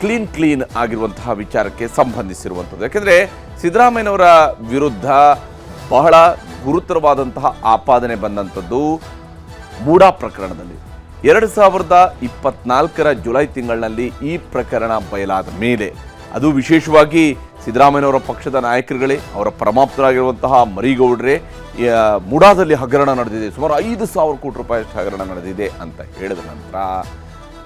Clean clean ಆಗಿರುವಂತಹ ವಿಚಾರಕ್ಕೆ ಸಂಬಂಧಿಸಿರುವಂಥದ್ದು. ಯಾಕೆಂದರೆ ಸಿದ್ದರಾಮಯ್ಯನವರ ವಿರುದ್ಧ ಬಹಳ ಗುರುತರವಾದಂತಹ ಆಪಾದನೆ ಬಂದಂಥದ್ದು ಮೂಡಾ ಪ್ರಕರಣದಲ್ಲಿ. ಎರಡು ಸಾವಿರದ ಇಪ್ಪತ್ನಾಲ್ಕರ ಜುಲೈ ತಿಂಗಳಿನಲ್ಲಿ ಈ ಪ್ರಕರಣ ಬಯಲಾದ ಮೇಲೆ ಅದು ವಿಶೇಷವಾಗಿ ಸಿದ್ದರಾಮಯ್ಯನವರ ಪಕ್ಷದ ನಾಯಕರುಗಳೇ, ಅವರ ಪರಮಾಪ್ತರಾಗಿರುವಂತಹ ಮರಿಗೌಡ್ರೆ ಮೂಡಾದಲ್ಲಿ ಹಗರಣ ನಡೆದಿದೆ. ಸುಮಾರು ಐದು ಸಾವಿರ ಕೋಟಿ ರೂಪಾಯಿಯಷ್ಟು ಹಗರಣ ನಡೆದಿದೆ ಅಂತ ಹೇಳಿದ ನಂತರ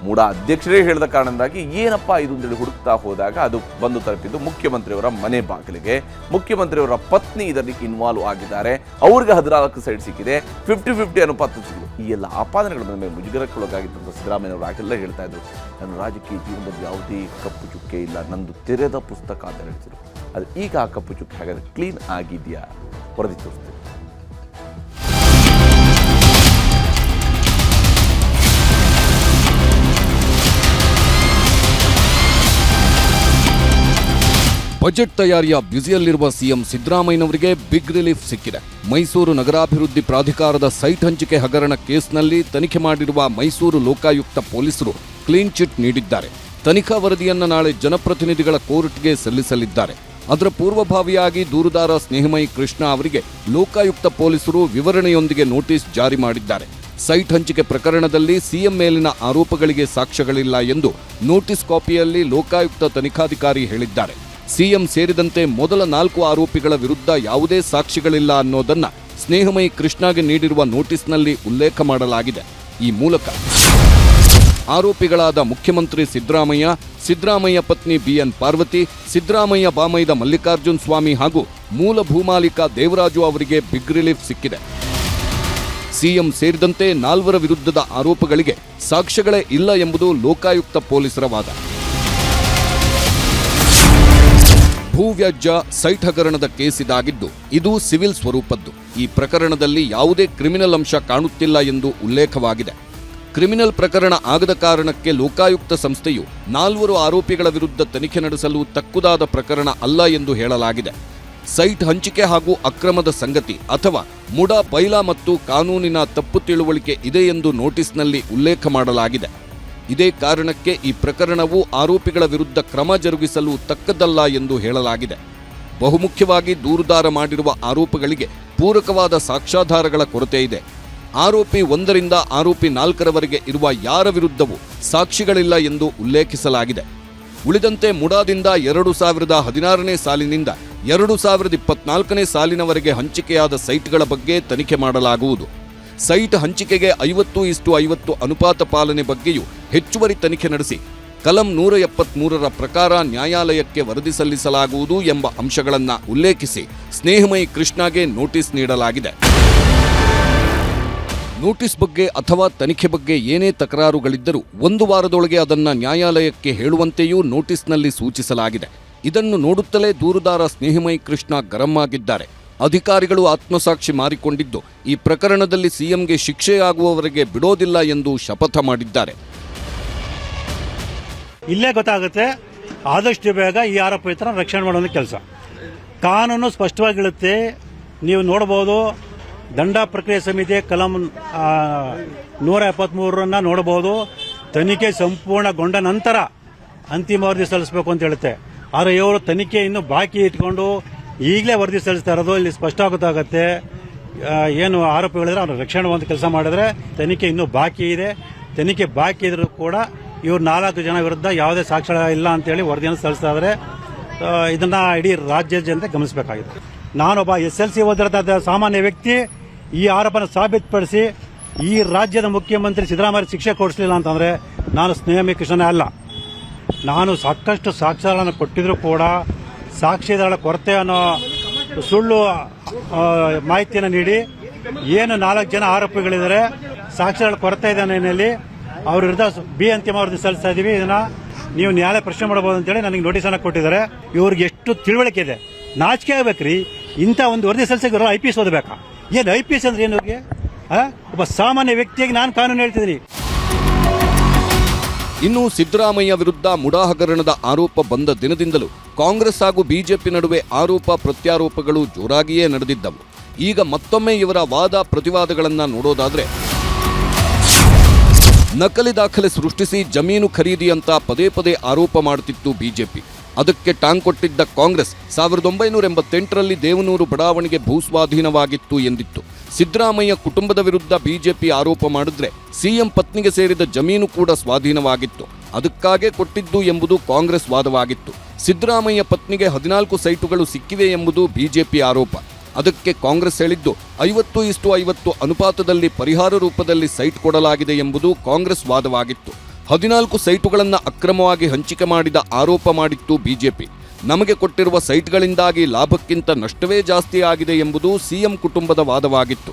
ಮೂಡಾ ಅಧ್ಯಕ್ಷರೇ ಹೇಳಿದ ಕಾರಣದಿಂದಾಗಿ ಏನಪ್ಪ ಇದು ಅಂತೇಳಿ ಹುಡುಕ್ತಾ ಹೋದಾಗ ಅದು ಬಂದು ತಲುಪಿದ್ದು ಮುಖ್ಯಮಂತ್ರಿಯವರ ಮನೆ ಬಾಗಿಲಿಗೆ. ಮುಖ್ಯಮಂತ್ರಿಯವರ ಪತ್ನಿ ಇದರಲ್ಲಿ ಇನ್ವಾಲ್ವ್ ಆಗಿದ್ದಾರೆ. ಅವ್ರಿಗೆ ಹದಿನಾಲ್ಕು ಸೈಡ್ ಸಿಕ್ಕಿದೆ. ಫಿಫ್ಟಿ ಫಿಫ್ಟಿ ಅನುಪಾತ ಸಿಕ್ಕಿದೆ. ಈ ಎಲ್ಲ ಆಪಾದನೆಗಳ ಮೇಲೆ ಮುಜುಗರಕ್ಕೊಳಗಾಗಿದ್ದಂಥ ಸಿದ್ದರಾಮಯ್ಯವರು ಆಗೆಲ್ಲ ಹೇಳ್ತಾ ಇದ್ರು, ನನ್ನ ರಾಜಕೀಯ ಜೀವನದಲ್ಲಿ ಯಾವುದೇ ಕಪ್ಪು ಚುಕ್ಕೆ ಇಲ್ಲ. ನಂದು ತೆರೆದ ಪುಸ್ತಕ ಅಂತ ಹೇಳ್ತಿದ್ರು. ಅದು ಈಗ ಆ ಕಪ್ಪು ಚುಕ್ಕೆ ಹಾಗಾದ್ರೆ ಕ್ಲೀನ್ ಆಗಿದೆಯಾ? ವರದಿ ತೋರಿಸ್ತೀವಿ ಬಜೆಟ್ ತಯಾರಿಯ ಬ್ಯುಸಿಯಲ್ಲಿರುವ ಸಿಎಂ ಸಿದ್ದರಾಮಯ್ಯನವರಿಗೆ ಬಿಗ್ ರಿಲೀಫ್ ಸಿಕ್ಕಿದೆ. ಮೈಸೂರು ನಗರಾಭಿವೃದ್ಧಿ ಪ್ರಾಧಿಕಾರದ ಸೈಟ್ ಹಂಚಿಕೆ ಹಗರಣ ಕೇಸ್ನಲ್ಲಿ ತನಿಖೆ ಮಾಡಿರುವ ಮೈಸೂರು ಲೋಕಾಯುಕ್ತ ಪೊಲೀಸರು ಕ್ಲೀನ್ ಚಿಟ್ ನೀಡಿದ್ದಾರೆ. ತನಿಖಾ ವರದಿಯನ್ನು ನಾಳೆ ಜನಪ್ರತಿನಿಧಿಗಳ ಕೋರ್ಟ್ಗೆ ಸಲ್ಲಿಸಲಿದ್ದಾರೆ. ಅದರ ಪೂರ್ವಭಾವಿಯಾಗಿ ದೂರುದಾರ ಸ್ನೇಹಮಯಿ ಕೃಷ್ಣ ಅವರಿಗೆ ಲೋಕಾಯುಕ್ತ ಪೊಲೀಸರು ವಿವರಣೆಯೊಂದಿಗೆ ನೋಟಿಸ್ ಜಾರಿ ಮಾಡಿದ್ದಾರೆ. ಸೈಟ್ ಹಂಚಿಕೆ ಪ್ರಕರಣದಲ್ಲಿ ಸಿಎಂ ಮೇಲಿನ ಆರೋಪಗಳಿಗೆ ಸಾಕ್ಷ್ಯಗಳಿಲ್ಲ ಎಂದು ನೋಟಿಸ್ ಕಾಪಿಯಲ್ಲಿ ಲೋಕಾಯುಕ್ತ ತನಿಖಾಧಿಕಾರಿ ಹೇಳಿದ್ದಾರೆ. ಸಿಎಂ ಸೇರಿದಂತೆ ಮೊದಲ ನಾಲ್ಕು ಆರೋಪಿಗಳ ವಿರುದ್ಧ ಯಾವುದೇ ಸಾಕ್ಷಿಗಳಿಲ್ಲ ಅನ್ನೋದನ್ನ ಸ್ನೇಹಮಯಿ ಕೃಷ್ಣಾಗೆ ನೀಡಿರುವ ನೋಟಿಸ್ನಲ್ಲಿ ಉಲ್ಲೇಖ ಮಾಡಲಾಗಿದೆ. ಈ ಮೂಲಕ ಆರೋಪಿಗಳಾದ ಮುಖ್ಯಮಂತ್ರಿ ಸಿದ್ದರಾಮಯ್ಯ ಸಿದ್ದರಾಮಯ್ಯ ಪತ್ನಿ ಬಿಎನ್ ಪಾರ್ವತಿ, ಸಿದ್ದರಾಮಯ್ಯ ಬಾಮೈದ ಮಲ್ಲಿಕಾರ್ಜುನ್ ಸ್ವಾಮಿ ಹಾಗೂ ಮೂಲ ಭೂಮಾಲೀಕ ದೇವರಾಜು ಅವರಿಗೆ ಬಿಗ್ ರಿಲೀಫ್ ಸಿಕ್ಕಿದೆ. ಸಿಎಂ ಸೇರಿದಂತೆ ನಾಲ್ವರ ವಿರುದ್ಧದ ಆರೋಪಗಳಿಗೆ ಸಾಕ್ಷ್ಯಗಳೇ ಇಲ್ಲ ಎಂಬುದು ಲೋಕಾಯುಕ್ತ ಪೊಲೀಸರ ವಾದ. ಭೂವ್ಯಾಜ್ಯ ಸೈಟ್ ಹಗರಣದ ಕೇಸ್ ಇದಾಗಿದ್ದು ಇದು ಸಿವಿಲ್ ಸ್ವರೂಪದ್ದು. ಈ ಪ್ರಕರಣದಲ್ಲಿ ಯಾವುದೇ ಕ್ರಿಮಿನಲ್ ಅಂಶ ಕಾಣುತ್ತಿಲ್ಲ ಎಂದು ಉಲ್ಲೇಖವಾಗಿದೆ. ಕ್ರಿಮಿನಲ್ ಪ್ರಕರಣ ಆಗದ ಕಾರಣಕ್ಕೆ ಲೋಕಾಯುಕ್ತ ಸಂಸ್ಥೆಯು ನಾಲ್ವರು ಆರೋಪಿಗಳ ವಿರುದ್ಧ ತನಿಖೆ ನಡೆಸಲು ತಕ್ಕುದಾದ ಪ್ರಕರಣ ಅಲ್ಲ ಎಂದು ಹೇಳಲಾಗಿದೆ. ಸೈಟ್ ಹಂಚಿಕೆ ಹಾಗೂ ಅಕ್ರಮದ ಸಂಗತಿ ಅಥವಾ ಮುಡ, ಪೈಲಾ ಮತ್ತು ಕಾನೂನಿನ ತಪ್ಪು ತಿಳುವಳಿಕೆ ಇದೆ ಎಂದು ನೋಟಿಸ್ನಲ್ಲಿ ಉಲ್ಲೇಖ ಮಾಡಲಾಗಿದೆ. ಇದೇ ಕಾರಣಕ್ಕೆ ಈ ಪ್ರಕರಣವು ಆರೋಪಿಗಳ ವಿರುದ್ಧ ಕ್ರಮ ಜರುಗಿಸಲು ತಕ್ಕದಲ್ಲ ಎಂದು ಹೇಳಲಾಗಿದೆ. ಬಹುಮುಖ್ಯವಾಗಿ ದೂರುದಾರ ಮಾಡಿರುವ ಆರೋಪಗಳಿಗೆ ಪೂರಕವಾದ ಸಾಕ್ಷ್ಯಾಧಾರಗಳ ಕೊರತೆ ಇದೆ. ಆರೋಪಿ ಒಂದರಿಂದ ಆರೋಪಿ ನಾಲ್ಕರವರೆಗೆ ಇರುವ ಯಾರ ವಿರುದ್ಧವೂ ಸಾಕ್ಷಿಗಳಿಲ್ಲ ಎಂದು ಉಲ್ಲೇಖಿಸಲಾಗಿದೆ. ಉಳಿದಂತೆ ಮುಡಾದಿಂದ ಎರಡು ಸಾವಿರದ ಹದಿನಾರನೇ ಸಾಲಿನಿಂದ ಎರಡು ಸಾವಿರದ ಇಪ್ಪತ್ನಾಲ್ಕನೇ ಸಾಲಿನವರೆಗೆ ಹಂಚಿಕೆಯಾದ ಸೈಟ್ಗಳ ಬಗ್ಗೆ ತನಿಖೆ ಮಾಡಲಾಗುವುದು. ಸೈಟ್ ಹಂಚಿಕೆಗೆ ಐವತ್ತು ಇಷ್ಟು ಐವತ್ತು ಅನುಪಾತ ಪಾಲನೆ ಬಗ್ಗೆಯೂ ಹೆಚ್ಚುವರಿ ತನಿಖೆ ನಡೆಸಿ ಕಲಂ ನೂರ ಎಪ್ಪತ್ಮೂರರ ಪ್ರಕಾರ ನ್ಯಾಯಾಲಯಕ್ಕೆ ವರದಿ ಸಲ್ಲಿಸಲಾಗುವುದು ಎಂಬ ಅಂಶಗಳನ್ನು ಉಲ್ಲೇಖಿಸಿ ಸ್ನೇಹಮಯಿ ಕೃಷ್ಣಗೆ ನೋಟಿಸ್ ನೀಡಲಾಗಿದೆ. ನೋಟಿಸ್ ಬಗ್ಗೆ ಅಥವಾ ತನಿಖೆ ಬಗ್ಗೆ ಏನೇ ತಕರಾರುಗಳಿದ್ದರೂ ಒಂದು ವಾರದೊಳಗೆ ಅದನ್ನು ನ್ಯಾಯಾಲಯಕ್ಕೆ ಹೇಳುವಂತೆಯೂ ನೋಟಿಸ್ನಲ್ಲಿ ಸೂಚಿಸಲಾಗಿದೆ. ಇದನ್ನು ನೋಡುತ್ತಲೇ ದೂರುದಾರ ಸ್ನೇಹಮಯಿ ಕೃಷ್ಣ ಗರಂ ಆಗಿದ್ದಾರೆ. ಅಧಿಕಾರಿಗಳು ಆತ್ಮಸಾಕ್ಷಿ ಮಾರಿಕೊಂಡಿದ್ದು, ಈ ಪ್ರಕರಣದಲ್ಲಿ ಸಿಎಂಗೆ ಶಿಕ್ಷೆಯಾಗುವವರೆಗೆ ಬಿಡೋದಿಲ್ಲ ಎಂದು ಶಪಥ ಮಾಡಿದ್ದಾರೆ. ಇಲ್ಲೇ ಗೊತ್ತಾಗುತ್ತೆ, ಆದಷ್ಟು ಬೇಗ ಈ ಆರೋಪಿತರನ್ನ ರಕ್ಷಣೆ ಮಾಡುವ ಕೆಲಸ. ಕಾನೂನು ಸ್ಪಷ್ಟವಾಗಿರುತ್ತೆ ನೀವು ನೋಡಬಹುದು, ದಂಡ ಪ್ರಕ್ರಿಯೆ ಸಮಿತಿ ಕಲಂ ನೂರ ಎಪ್ಪತ್ಮೂರನ್ನ ನೋಡಬಹುದು, ತನಿಖೆ ಸಂಪೂರ್ಣಗೊಂಡ ನಂತರ ಅಂತಿಮ ವರದಿ ಸಲ್ಲಿಸಬೇಕು ಅಂತ ಹೇಳುತ್ತೆ. ಆದರೆ ಇವರು ತನಿಖೆ ಇನ್ನು ಬಾಕಿ ಇಟ್ಕೊಂಡು ಈಗಲೇ ವರದಿ ಸಲ್ಲಿಸ್ತಾ ಇರೋದು, ಇಲ್ಲಿ ಸ್ಪಷ್ಟ ಆಗುತ್ತಾಗತ್ತೆ ಏನು ಆರೋಪಿಗಳಿದ್ರೆ ಅವ್ರ ರಕ್ಷಣೆ ಒಂದು ಕೆಲಸ ಮಾಡಿದ್ರೆ ತನಿಖೆ ಇನ್ನೂ ಬಾಕಿ ಇದೆ. ತನಿಖೆ ಬಾಕಿ ಇದ್ರೂ ಕೂಡ ಇವ್ರು ನಾಲ್ಕು ಜನ ವಿರುದ್ಧ ಯಾವುದೇ ಸಾಕ್ಷ್ಯ ಇಲ್ಲ ಅಂತೇಳಿ ವರದಿಯನ್ನು ಸಲ್ಲಿಸ್ತಾ ಇದ್ದಾರೆ ಇದನ್ನು ಇಡೀ ರಾಜ್ಯದ ಜನತೆ ಗಮನಿಸಬೇಕಾಗಿದೆ. ನಾನೊಬ್ಬ ಎಸ್ ಎಲ್ ಸಿ ಓದಿರದ ಸಾಮಾನ್ಯ ವ್ಯಕ್ತಿ, ಈ ಆರೋಪನ ಸಾಬೀತುಪಡಿಸಿ ಈ ರಾಜ್ಯದ ಮುಖ್ಯಮಂತ್ರಿ ಸಿದ್ದರಾಮಯ್ಯ ಶಿಕ್ಷೆ ಕೊಡಿಸಲಿಲ್ಲ ಅಂತಂದರೆ ನಾನು ಸ್ನೇಹಮಿ ಕೃಷ್ಣನೇ ಅಲ್ಲ. ನಾನು ಸಾಕಷ್ಟು ಸಾಕ್ಷ್ಯಗಳನ್ನು ಕೊಟ್ಟಿದ್ರೂ ಕೂಡ ಸಾಕ್ಷಿದಾರರ ಕೊರತೆ ಅನ್ನೋ ಸುಳ್ಳು ಮಾಹಿತಿಯನ್ನು ನೀಡಿ. ಏನು ನಾಲ್ಕು ಜನ ಆರೋಪಿಗಳಿದ್ದಾರೆ ಸಾಕ್ಷಿಗಳ ಕೊರತೆ ಇದೆ ಅನ್ನೋ ಹಿನ್ನೆಲೆಯಲ್ಲಿ ಅವ್ರ ವಿರುದ್ಧ ಬಿ ಅಂತಿಮ ವರದಿ ಸಲ್ಲಿಸ್ತಾ ಇದೀವಿ. ಇದನ್ನ ನೀವು ನ್ಯಾಯಾಲಯ ಪ್ರಶ್ನೆ ಮಾಡಬಹುದು ಅಂತೇಳಿ ನನಗೆ ನೋಟಿಸ್ ಅನ್ನ ಕೊಟ್ಟಿದ್ದಾರೆ. ಇವ್ರಿಗೆ ಎಷ್ಟು ತಿಳುವಳಿಕೆ ಇದೆ? ನಾಚಿಕೆ ಆಗ್ಬೇಕ್ರಿ. ಇಂಥ ಒಂದು ವರದಿ ಸಲ್ಲಿಸಕ್ಕೆ ಐ ಪಿ ಎಸ್ ಓದಬೇಕಾ? ಏನು ಐ ಪಿ ಎಸ್ ಅಂದ್ರೆ ಏನು? ಒಬ್ಬ ಸಾಮಾನ್ಯ ವ್ಯಕ್ತಿಯಾಗಿ ನಾನು ಕಾನೂನು ಹೇಳ್ತಿದ್ದೀನಿ. ಇನ್ನು ಸಿದ್ದರಾಮಯ್ಯ ವಿರುದ್ಧ ಮುಡಾಹಗರಣದ ಆರೋಪ ಬಂದ ದಿನದಿಂದಲೂ ಕಾಂಗ್ರೆಸ್ ಹಾಗೂ ಬಿಜೆಪಿ ನಡುವೆ ಆರೋಪ ಪ್ರತ್ಯಾರೋಪಗಳು ಜೋರಾಗಿಯೇ ನಡೆದಿದ್ದವು. ಈಗ ಮತ್ತೊಮ್ಮೆ ಇವರ ವಾದ ಪ್ರತಿವಾದಗಳನ್ನು ನೋಡೋದಾದರೆ, ನಕಲಿ ದಾಖಲೆ ಸೃಷ್ಟಿಸಿ ಜಮೀನು ಖರೀದಿ ಅಂತ ಪದೇ ಪದೇ ಆರೋಪ ಮಾಡುತ್ತಿತ್ತು ಬಿಜೆಪಿ. ಅದಕ್ಕೆ ಟಾಂಗ್ ಕೊಟ್ಟಿದ್ದ ಕಾಂಗ್ರೆಸ್ ಸಾವಿರದ ಒಂಬೈನೂರ ಎಂಬತ್ತೆಂಟರಲ್ಲಿ ದೇವನೂರು ಬಡಾವಣೆಗೆ ಭೂಸ್ವಾಧೀನವಾಗಿತ್ತು ಎಂದಿತ್ತು. ಸಿದ್ದರಾಮಯ್ಯ ಕುಟುಂಬದ ವಿರುದ್ಧ ಬಿಜೆಪಿ ಆರೋಪ ಮಾಡಿದ್ರೆ ಸಿಎಂ ಪತ್ನಿಗೆ ಸೇರಿದ ಜಮೀನು ಕೂಡ ಸ್ವಾಧೀನವಾಗಿತ್ತು. ಅದಕ್ಕಾಗೇ ಕೊಟ್ಟಿದ್ದು ಎಂಬುದು ಕಾಂಗ್ರೆಸ್ ವಾದವಾಗಿತ್ತು. ಸಿದ್ದರಾಮಯ್ಯ ಪತ್ನಿಗೆ ಹದಿನಾಲ್ಕು ಸೈಟುಗಳು ಸಿಕ್ಕಿವೆ ಎಂಬುದು ಬಿಜೆಪಿ ಆರೋಪ. ಅದಕ್ಕೆ ಕಾಂಗ್ರೆಸ್ ಹೇಳಿದ್ದು, ಐವತ್ತು ಇಷ್ಟು ಐವತ್ತು ಅನುಪಾತದಲ್ಲಿ ಪರಿಹಾರ ರೂಪದಲ್ಲಿ ಸೈಟ್ ಕೊಡಲಾಗಿದೆ ಎಂಬುದು ಕಾಂಗ್ರೆಸ್ ವಾದವಾಗಿತ್ತು. ಹದಿನಾಲ್ಕು ಸೈಟುಗಳನ್ನು ಅಕ್ರಮವಾಗಿ ಹಂಚಿಕೆ ಮಾಡಿದ ಆರೋಪ ಮಾಡಿತ್ತು ಬಿಜೆಪಿ. ನಮಗೆ ಕೊಟ್ಟಿರುವ ಸೈಟ್ಗಳಿಂದಾಗಿ ಲಾಭಕ್ಕಿಂತ ನಷ್ಟವೇ ಜಾಸ್ತಿ ಆಗಿದೆ ಎಂಬುದು ಸಿಎಂ ಕುಟುಂಬದ ವಾದವಾಗಿತ್ತು.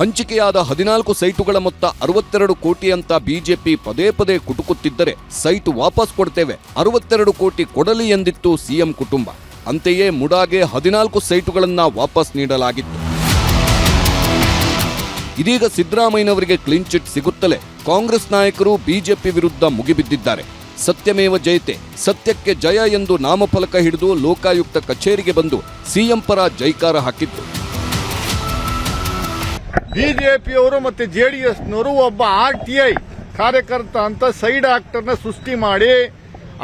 ಹಂಚಿಕೆಯಾದ ಹದಿನಾಲ್ಕು ಸೈಟುಗಳ ಮೊತ್ತ ಅರವತ್ತೆರಡು ಕೋಟಿ ಅಂತ ಬಿಜೆಪಿ ಪದೇ ಪದೇ ಕುಟುಕುತ್ತಿದ್ದರೆ ಸೈಟು ವಾಪಸ್ ಕೊಡ್ತೇವೆ, ಅರವತ್ತೆರಡು ಕೋಟಿ ಕೊಡಲಿ ಎಂದಿತ್ತು ಸಿಎಂ ಕುಟುಂಬ. ಅಂತೆಯೇ ಮುಡಾಗೆ ಹದಿನಾಲ್ಕು ಸೈಟುಗಳನ್ನು ವಾಪಸ್ ನೀಡಲಾಗಿತ್ತು. ಇದೀಗ ಸಿದ್ದರಾಮಯ್ಯನವರಿಗೆ ಕ್ಲೀನ್ ಚಿಟ್ ಸಿಗುತ್ತಲೇ ಕಾಂಗ್ರೆಸ್ ನಾಯಕರು ಬಿಜೆಪಿ ವಿರುದ್ಧ ಮುಗಿಬಿದ್ದಿದ್ದಾರೆ. ಸತ್ಯಮೇವ ಜಯತೆ, ಸತ್ಯಕ್ಕೆ ಜಯ ಎಂದು ನಾಮಫಲಕ ಹಿಡಿದು ಲೋಕಾಯುಕ್ತ ಕಚೇರಿಗೆ ಬಂದು ಸಿಎಂ ಪರ ಜೈಕಾರ ಹಾಕಿತ್ತು. ಬಿಜೆಪಿಯವರು ಮತ್ತೆ ಜೆಡಿಎಸ್ನವರು ಒಬ್ಬ ಆರ್ ಟಿ ಐ ಕಾರ್ಯಕರ್ತ ಅಂತ ಸೈಡ್ ಆಕ್ಟರ್ನ ಸೃಷ್ಟಿ ಮಾಡಿ,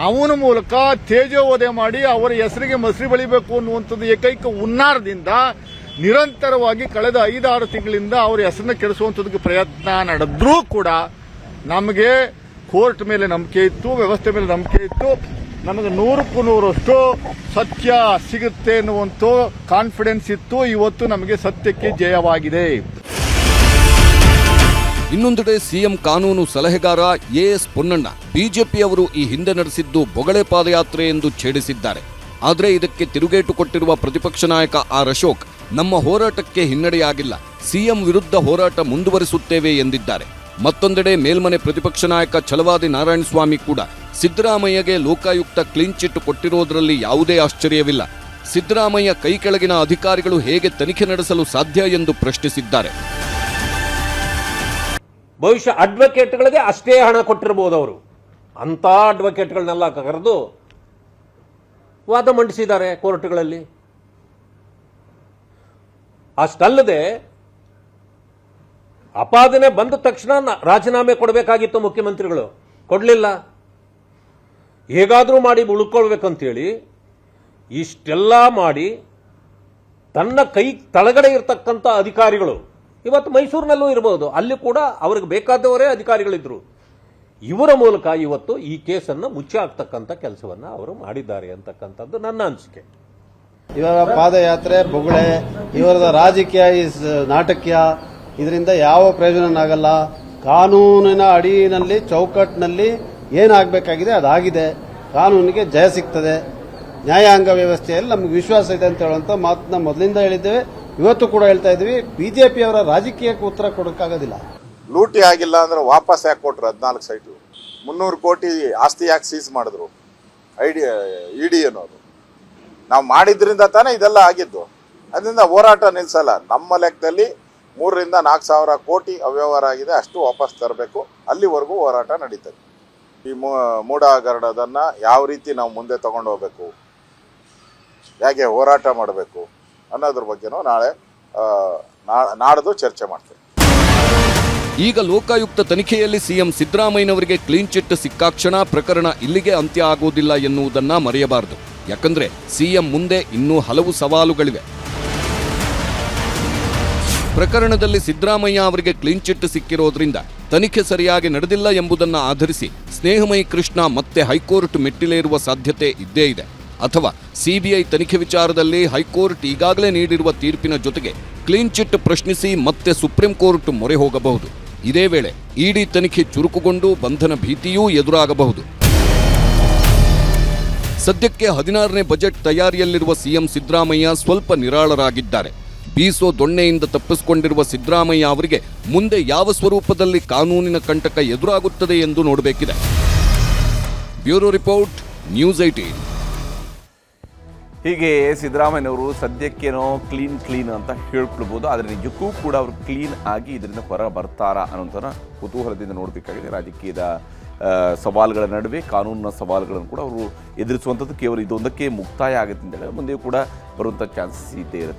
ಅವನ ಮೂಲಕ ತೇಜೋವಧೆ ಮಾಡಿ ಅವರ ಹೆಸರಿಗೆ ಮಸರಿ ಬಳಿಬೇಕು ಅನ್ನುವಂಥದ್ದು ಏಕೈಕ ಹುನ್ನಾರದಿಂದ ನಿರಂತರವಾಗಿ ಕಳೆದ ಐದಾರು ತಿಂಗಳಿಂದ ಅವರ ಹೆಸರನ್ನ ಕೆಡಿಸುವಂಥದ್ದಕ್ಕೆ ಪ್ರಯತ್ನ ನಡೆದ್ರೂ ಕೂಡ ನಮಗೆ ಕೋರ್ಟ್ ಮೇಲೆ ನಂಬಿಕೆ ಇತ್ತು, ವ್ಯವಸ್ಥೆ ಮೇಲೆ ನಂಬಿಕೆ ಇತ್ತು. ನಮಗೆ ನೂರಕ್ಕೂ ನೂರಷ್ಟು ಸತ್ಯ ಸಿಗುತ್ತೆ ಎನ್ನುವಂಥ ಕಾನ್ಫಿಡೆನ್ಸ್ ಇತ್ತು. ಇವತ್ತು ನಮಗೆ ಸತ್ಯಕ್ಕೆ ಜಯವಾಗಿದೆ. ಇನ್ನೊಂದೆಡೆ ಸಿಎಂ ಕಾನೂನು ಸಲಹೆಗಾರ ಎಎಸ್ ಪೊನ್ನಣ್ಣ ಬಿಜೆಪಿಯವರು ಈ ಹಿಂದೆ ನಡೆಸಿದ್ದು ಬೊಗಳೆ ಪಾದಯಾತ್ರೆ ಎಂದು ಛೇಡಿಸಿದ್ದಾರೆ. ಆದರೆ ಇದಕ್ಕೆ ತಿರುಗೇಟು ಕೊಟ್ಟಿರುವ ಪ್ರತಿಪಕ್ಷ ನಾಯಕ ಆರ್ ಅಶೋಕ್ ನಮ್ಮ ಹೋರಾಟಕ್ಕೆ ಹಿನ್ನಡೆಯಾಗಿಲ್ಲ. ಸಿಎಂ ವಿರುದ್ಧ ಹೋರಾಟ ಮುಂದುವರಿಸುತ್ತೇವೆ ಎಂದಿದ್ದಾರೆ. ಮತ್ತೊಂದೆಡೆ ಮೇಲ್ಮನೆ ಪ್ರತಿಪಕ್ಷ ನಾಯಕ ಛಲವಾದಿ ನಾರಾಯಣಸ್ವಾಮಿ ಕೂಡ ಸಿದ್ದರಾಮಯ್ಯಗೆ ಲೋಕಾಯುಕ್ತ ಕ್ಲೀನ್ ಚಿಟ್ ಕೊಟ್ಟಿರೋದರಲ್ಲಿ ಯಾವುದೇ ಆಶ್ಚರ್ಯವಿಲ್ಲ. ಸಿದ್ದರಾಮಯ್ಯ ಕೈ ಕೆಳಗಿನ ಅಧಿಕಾರಿಗಳು ಹೇಗೆ ತನಿಖೆ ನಡೆಸಲು ಸಾಧ್ಯ ಎಂದು ಪ್ರಶ್ನಿಸಿದ್ದಾರೆ. ಬಹುಶಃ ಅಡ್ವೊಕೇಟ್ಗಳಿಗೆ ಅಷ್ಟೇ ಹಣ ಕೊಟ್ಟಿರಬಹುದು ಅವರು. ಅಂಥ ಅಡ್ವೊಕೇಟ್ಗಳನ್ನೆಲ್ಲ ಕರೆದು ವಾದ ಮಂಡಿಸಿದ್ದಾರೆ ಕೋರ್ಟ್ಗಳಲ್ಲಿ ಅಷ್ಟಲ್ಲದೆ ಅಪಾದನೆ ಬಂದ ತಕ್ಷಣ ರಾಜೀನಾಮೆ ಕೊಡಬೇಕಾಗಿತ್ತು ಮುಖ್ಯಮಂತ್ರಿಗಳು. ಕೊಡಲಿಲ್ಲ. ಹೇಗಾದರೂ ಮಾಡಿ ಉಳ್ಕೊಳ್ಬೇಕಂತೇಳಿ ಇಷ್ಟೆಲ್ಲ ಮಾಡಿ ತನ್ನ ಕೈ ತಳಗಡೆ ಇರತಕ್ಕಂಥ ಅಧಿಕಾರಿಗಳು, ಇವತ್ತು ಮೈಸೂರಿನಲ್ಲೂ ಇರಬಹುದು ಅಲ್ಲಿ ಕೂಡ ಅವ್ರಿಗೆ ಬೇಕಾದವರೇ ಅಧಿಕಾರಿಗಳಿದ್ರು. ಇವರ ಮೂಲಕ ಇವತ್ತು ಈ ಕೇಸನ್ನು ಮುಚ್ಚಿ ಹಾಕ್ತಕ್ಕಂಥ ಕೆಲಸವನ್ನು ಅವರು ಮಾಡಿದ್ದಾರೆ ಅಂತಕ್ಕಂಥದ್ದು ನನ್ನ ಅನಿಸಿಕೆ. ಇವರ ಪಾದಯಾತ್ರೆ, ಬೊಗಳೆ, ಇವರದ ರಾಜಕೀಯ, ಈ ನಾಟಕೀಯ, ಇದರಿಂದ ಯಾವ ಪ್ರಯೋಜನನಾಗಲ್ಲ ಕಾನೂನಿನ ಅಡಿಯಲ್ಲಿ, ಚೌಕಟ್ಟಿನಲ್ಲಿ ಏನಾಗಬೇಕಾಗಿದೆ ಅದಾಗಿದೆ. ಕಾನೂನಿಗೆ ಜಯ ಸಿಗ್ತದೆ. ನ್ಯಾಯಾಂಗ ವ್ಯವಸ್ಥೆಯಲ್ಲಿ ನಮಗೆ ವಿಶ್ವಾಸ ಇದೆ ಅಂತ ಹೇಳುವಂತ ಮಾತನ್ನ ಮೊದಲಿಂದ ಹೇಳಿದ್ದೇವೆ. ಇವತ್ತು ಕೂಡ ಹೇಳ್ತಾ ಇದ್ದೀವಿ. ಬಿಜೆಪಿಯವರ ರಾಜಕೀಯಕ್ಕೆ ಉತ್ತರ ಕೊಡೋಕ್ಕಾಗೋದಿಲ್ಲ. ಲೂಟಿ ಆಗಿಲ್ಲ ಅಂದ್ರೆ ವಾಪಸ್ ಯಾಕೆ ಕೊಟ್ರು ಹದಿನಾಲ್ಕು ಸೈಟು? ಮುನ್ನೂರು ಕೋಟಿ ಆಸ್ತಿ ಯಾಕೆ ಸೀಸ್ ಮಾಡಿದ್ರು? ಐಡಿ ಇಡಿ ಅನ್ನೋರು ನಾವು ಮಾಡಿದ್ರಿಂದ ತಾನೇ ಇದೆಲ್ಲ ಆಗಿದ್ದು. ಅದರಿಂದ ಹೋರಾಟ ನಿಲ್ಲಿಸಲ್ಲ ನಮ್ಮ ಲೆಕ್ಕದಲ್ಲಿ ಮೂರರಿಂದ ನಾಲ್ಕು ಸಾವಿರ ಕೋಟಿ ಅವ್ಯವಹಾರ ಆಗಿದೆ. ಅಷ್ಟು ವಾಪಸ್ ತರಬೇಕು. ಅಲ್ಲಿವರೆಗೂ ಹೋರಾಟ ನಡೀತದೆ. ಈ ಮೂ- ಮೂಢ ಹಗರಣದನ್ನ ಯಾವ ರೀತಿ ನಾವು ಮುಂದೆ ತಗೊಂಡು ಹೋಗಬೇಕು? ಹೇಗೆ ಹೋರಾಟ ಮಾಡಬೇಕು? ಅನ್ನೋದ್ರ ಬಗ್ಗೆನೂ ನಾಳೆ ನಾಡ್ದು ಚರ್ಚೆ ಮಾಡ್ತೇವೆ. ಈಗ ಲೋಕಾಯುಕ್ತ ತನಿಖೆಯಲ್ಲಿ ಸಿಎಂ ಸಿದ್ದರಾಮಯ್ಯನವರಿಗೆ ಕ್ಲೀನ್ ಚಿಟ್ ಸಿಕ್ಕಾಕ್ಷಣ ಪ್ರಕರಣ ಇಲ್ಲಿಗೆ ಅಂತ್ಯ ಆಗುವುದಿಲ್ಲ ಎನ್ನುವುದನ್ನು ಮರೆಯಬಾರದು. ಯಾಕಂದ್ರೆ ಸಿಎಂ ಮುಂದೆ ಇನ್ನೂ ಹಲವು ಸವಾಲುಗಳಿವೆ. ಪ್ರಕರಣದಲ್ಲಿ ಸಿದ್ದರಾಮಯ್ಯ ಅವರಿಗೆ ಕ್ಲೀನ್ ಚಿಟ್ ಸಿಕ್ಕಿರೋದ್ರಿಂದ ತನಿಖೆ ಸರಿಯಾಗಿ ನಡೆದಿಲ್ಲ ಎಂಬುದನ್ನು ಆಧರಿಸಿ ಸ್ನೇಹಮಯಿ ಕೃಷ್ಣ ಮತ್ತೆ ಹೈಕೋರ್ಟ್ ಮೆಟ್ಟಿಲೇರುವ ಸಾಧ್ಯತೆ ಇದ್ದೇ ಇದೆ. ಅಥವಾ ಸಿಬಿಐ ತನಿಖೆ ವಿಚಾರದಲ್ಲಿ ಹೈಕೋರ್ಟ್ ಈಗಾಗಲೇ ನೀಡಿರುವ ತೀರ್ಪಿನ ಜೊತೆಗೆ ಕ್ಲೀನ್ ಚಿಟ್ ಪ್ರಶ್ನಿಸಿ ಮತ್ತೆ ಸುಪ್ರೀಂ ಕೋರ್ಟ್ ಮೊರೆ ಹೋಗಬಹುದು. ಇದೇ ವೇಳೆ ಇಡಿ ತನಿಖೆ ಚುರುಕುಗೊಂಡು ಬಂಧನ ಭೀತಿಯೂ ಎದುರಾಗಬಹುದು. ಸದ್ಯಕ್ಕೆ ಹದಿನಾರನೇ ಬಜೆಟ್ ತಯಾರಿಯಲ್ಲಿರುವ ಸಿಎಂ ಸಿದ್ದರಾಮಯ್ಯ ಸ್ವಲ್ಪ ನಿರಾಳರಾಗಿದ್ದಾರೆ. ಬೀಸೋ ದೊಣ್ಣೆಯಿಂದ ತಪ್ಪಿಸಿಕೊಂಡಿರುವ ಸಿದ್ದರಾಮಯ್ಯ ಅವರಿಗೆ ಮುಂದೆ ಯಾವ ಸ್ವರೂಪದಲ್ಲಿ ಕಾನೂನಿನ ಕಂಟಕ ಎದುರಾಗುತ್ತದೆ ಎಂದು ನೋಡಬೇಕಿದೆ. ಬ್ಯೂರೋ ರಿಪೋರ್ಟ್, ನ್ಯೂಸ್ ಏಟೀನ್ ಹೀಗೆ ಸಿದ್ದರಾಮಯ್ಯನವರು ಸದ್ಯಕ್ಕೇನೋ ಕ್ಲೀನ್ ಕ್ಲೀನ್ ಅಂತ ಹೇಳ್ಕೊಳ್ಬೋದು. ಆದರೆ ನಿಜಕ್ಕೂ ಕೂಡ ಅವರು ಕ್ಲೀನ್ ಆಗಿ ಇದರಿಂದ ಹೊರ ಬರ್ತಾರಾ ಅನ್ನೋದನ್ನು ಕುತೂಹಲದಿಂದ ನೋಡಬೇಕಾಗಿದೆ. ರಾಜಕೀಯದ ಸವಾಲುಗಳ ನಡುವೆ ಕಾನೂನಿನ ಸವಾಲುಗಳನ್ನು ಕೂಡ ಅವರು ಎದುರಿಸುವಂಥದ್ದು ಕೇವಲ ಇದೊಂದಕ್ಕೆ ಮುಕ್ತಾಯ ಆಗುತ್ತೆ ಅಂತೇಳಿ ಮುಂದೆಯೂ ಕೂಡ ಬರುವಂಥ ಚಾನ್ಸಸ್ ಇದ್ದೇ ಇರುತ್ತೆ.